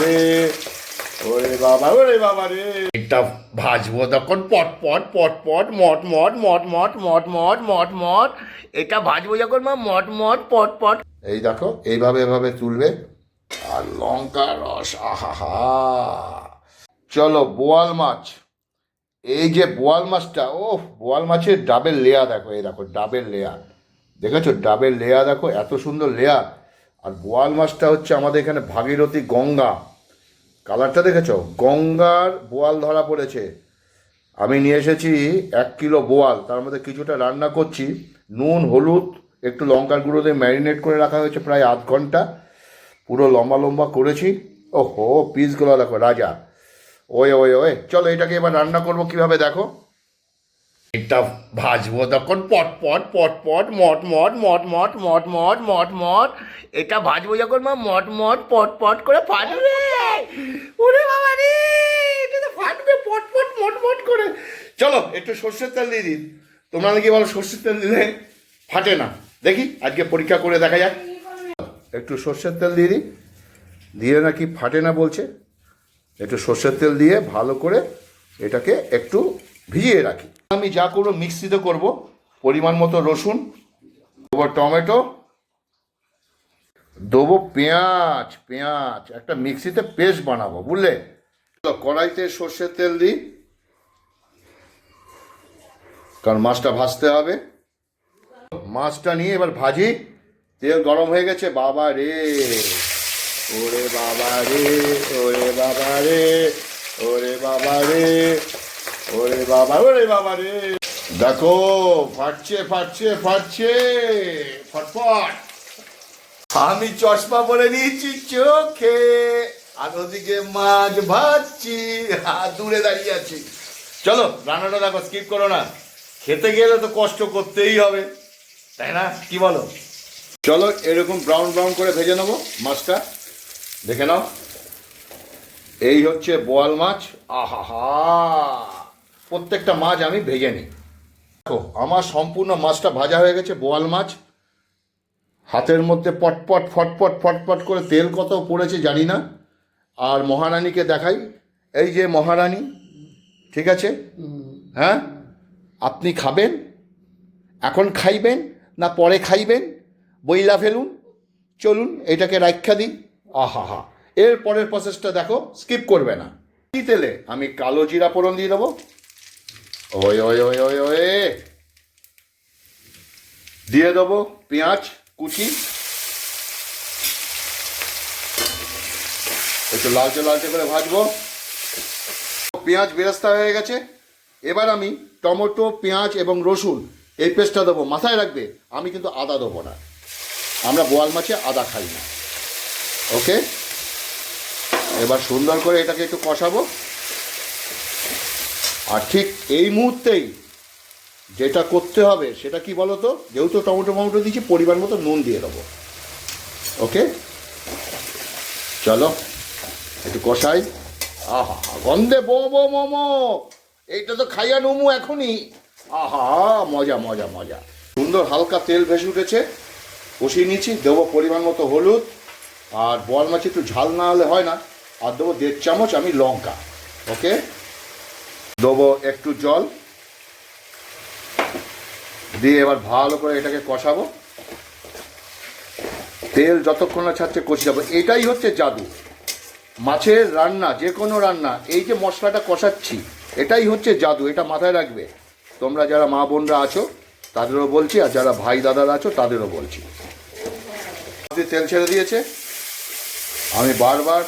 রে ওরে বাবা ওরে বাবা রে এটা ভাজবো তখন পট পট পট পট মট মট মট মট মট মট মট মট। এটা ভাজবো যখন মা মট মট পট পট। এই দেখো এইভাবে এভাবে তুলবে। আর লঙ্কা রস আহা চলো বোয়াল মাছ। এই যে বোয়াল মাছটা ও বোয়াল মাছের ডাবের লেয়ার দেখো এই দেখো ডাবের লেয়ার দেখেছ? ডাবের লেয়ার দেখো এত সুন্দর লেয়ার আর বোয়াল মাছটা হচ্ছে আমাদের এখানে ভাগীরথী গঙ্গা। কালারটা দেখেছ? গঙ্গার বোয়াল ধরা পড়েছে। আমি নিয়ে এসেছি এক কিলো বোয়াল, তার মধ্যে কিছুটা রান্না করছি। নুন, হলুদ, একটু লঙ্কার গুঁড়ো দিয়ে ম্যারিনেট করে রাখা হয়েছে প্রায় আধ ঘণ্টা। পুরো লম্বা লম্বা করেছি। ও হো পিসগুলো দেখো, রাজা। ওয়ে ওয়ে ওয়ে, চলো এটাকে এবার রান্না করব কীভাবে দেখো। এটা ভাজবো তখন পট পট পট পট, মট মট মট মট মট মট মট মট। এটা ভাজবো যখন মা, মট মট, পট পট করে ফাটবে। ওরে বাবা রে, এটা তো ফাটবে, পট পট, মট মট করে। চলো, একটু সর্ষের তেল দিয়ে দিন তোমরা নাকি বলো সর্ষের তেল দিলে? ফাটে না। দেখি, আজকে পরীক্ষা করে দেখা যাক। একটু সর্ষের তেল দিয়ে দিই। দিয়ে নাকি ফাটে না বলছে? একটু সর্ষের তেল দিয়ে ভালো করে এটাকে একটু ভিজিয়ে রাখি। আমি যা করব, মিক্সিতে করব, পরিমাণ মতো রসুন, দেবো টমেটো, দেবো পেঁয়াজ পেঁয়াজ, একটা মিক্সিতে পেস্ট বানাবো, বুঝলে? কড়াইতে সর্ষের তেল দিই, কারণ মাছটা ভাজতে হবে। মাছটা নিয়ে এবার ভাজি, তেল গরম হয়ে গেছে, বাবা রে, ওরে বাবা রে, ওরে বাবা রে, ওরে বাবা রে। বাবা, ওরে বাবা রে। দেখো, ফাটছে ফাটছে ফাটছে। ফটফট। আমি চশমা পরে নিয়েছি চোখে, আর ওদিকে মাছ ভাজছি। আর দূরে দাঁড়িয়ে আছি। চলো, রান্নাটা দেখো স্কিপ করো না। খেতে গেলে তো কষ্ট করতেই হবে, তাই না? কি বলো? চলো, এরকম ব্রাউন ব্রাউন করে ভেজে নেব মাছটা। দেখে নাও। এই হচ্ছে বোয়াল মাছ। আহা হা প্রত্যেকটা মাছ আমি ভেজে নিই। দেখো, আমার সম্পূর্ণ মাছটা ভাজা হয়ে গেছে, বোয়াল মাছ। হাতের মধ্যে পটপট, ফটপট ফটপট করে তেল কত পড়েছে জানি না। আর মহারানীকে দেখাই। এই যে মহারানী, ঠিক আছে? হ্যাঁ? আপনি খাবেন? এখন খাইবেন না পরে খাইবেন? বইলা ফেলুন। চলুন, এটাকে রাখা দিই। আহা হা। এর পরের প্রসেসটা দেখো স্কিপ করবে না। তেলে? আমি কালো জিরা ফোড়ন দিয়ে দেবো। ওই ওই ওই ওই ওই। দিয়ে দেবো পেঁয়াজ, কুচি। একটু লালচে লালচে করে ভাজবো। পেঁয়াজ বেরেস্তা হয়ে গেছে। এবার আমি টমেটো, পেঁয়াজ এবং রসুন এই পেস্টটা দেবো। মাথায় রাখবে, আমি কিন্তু আদা দেবো না। আমরা বোয়াল মাছে আদা খাই না। ওকে? এবার সুন্দর করে এটাকে একটু কষাবো। আর ঠিক এই মুহূর্তেই যেটা করতে হবে, সেটা কি বলো তো যেহেতু টমেটো টমেটো দিচ্ছি পরিমাণ মতো নুন দিয়ে দেবো। ওকে? চলো, একটু কষাই। আহা, গন্ধে বো বো মোমো এইটা তো খাইয়া নমু এখনই। আহা, মজা মজা মজা। সুন্দর হালকা তেল ভেসে উঠেছে। কষিয়ে নিচ্ছি দেবো পরিমাণ মতো হলুদ। আর বল মাছ একটু ঝাল না হলে হয় না। আর দেবো দেড় চামচ আমি লঙ্কা। ওকে? দেবো একটু জল। দিয়ে এবার ভালো করে এটাকে কষাবো। তেল যতক্ষণ না ছাড়ছে কষি যাব। এটাই হচ্ছে জাদু। মাছের রান্না, যে কোনো রান্না, এই যে মশলাটা কষাচ্ছি, এটাই হচ্ছে জাদু, এটা মাথায় রাখবে। তোমরা যারা মা বোনরা আছো, তাদেরও বলছি, আর যারা ভাই দাদারা আছো, তাদেরও বলছি। তেল ছেড়ে দিয়েছে। আমি বারবার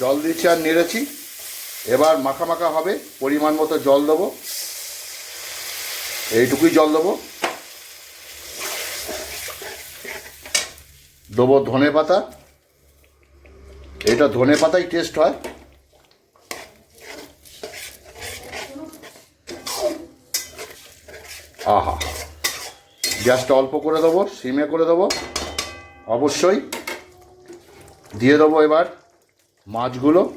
জল দিচ্ছি আর নেড়েছি। এবার মাখা মাখা হবে, পরিমাণ মতো জল দেবো। এইটুকুই জল দেবো। দেবো ধনে পাতা। এটা ধনে পাতাই টেস্ট হয়। আহা। গ্যাসটা অল্প করে দেবো, সিমে করে দেবো। অবশ্যই। দিয়ে দেবো এবার মাছগুলো।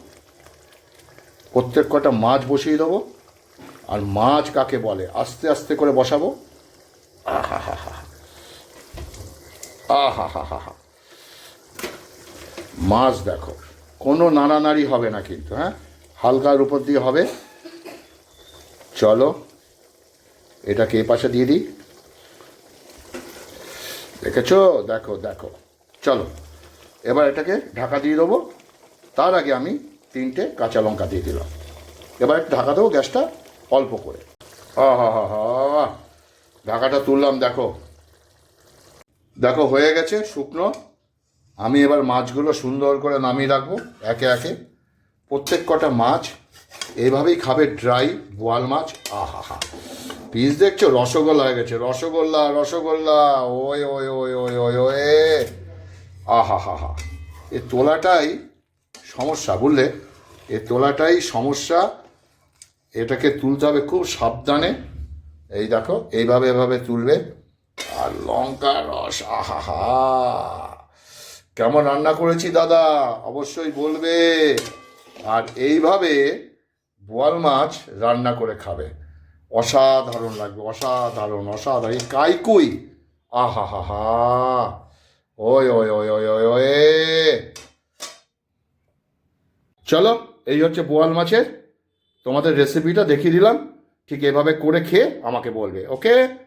প্রত্যেক কটা মাছ বসিয়ে দেবো আর মাছ কাকে বলে? আস্তে আস্তে করে বসাবো। আহা হা হা আহা হা হা হা মাছ দেখো, কোনো নাড়ানাড়ি হবে না কিন্তু হ্যাঁ? হালকার উপর দিয়ে হবে। চলো, এটাকে এ পাশে দিয়ে দিই। দেখেছ? দেখো দেখো। চলো, এবার এটাকে ঢাকা দিয়ে দেবো। তার আগে আমি তিনটে কাঁচা লঙ্কা দিয়ে দিলাম। এবার ঢাকা দেবো গ্যাসটা অল্প করে। হা হা ঢাকাটা তুললাম, দেখো। দেখো, হয়ে গেছে শুকনো। আমি এবার মাছগুলো সুন্দর করে নামিয়ে রাখব, একে একে। প্রত্যেক কটা মাছ এইভাবেই খাবে ড্রাই বোয়াল মাছ। আহা হা পিস দেখছ? রসগোল্লা হয়ে গেছে। রসগোল্লা রসগোল্লা। ওই ওই ওই ওই ওই ওই। আহা হা হা এ তোলাটাই সমস্যা, বুঝলে? এ তোলাটাই সমস্যা। এটাকে তুলতে হবে খুব সাবধানে। এই দেখো, এইভাবে এভাবে তুলবে। আর লঙ্কা রস আহা হা কেমন রান্না করেছি দাদা, অবশ্যই বলবে। আর এইভাবে বোয়াল মাছ রান্না করে খাবে। অসাধারণ লাগবে, অসাধারণ অসাধারণ। কাইকুই আহা হা হা ওই ওই ওই ওই ওই ওই। চলো। এই হচ্ছে বোয়াল মাছের। তোমাদের রেসিপিটা দেখিয়ে দিলাম। ঠিক এভাবে করে খেয়ে আমাকে বলবে ওকে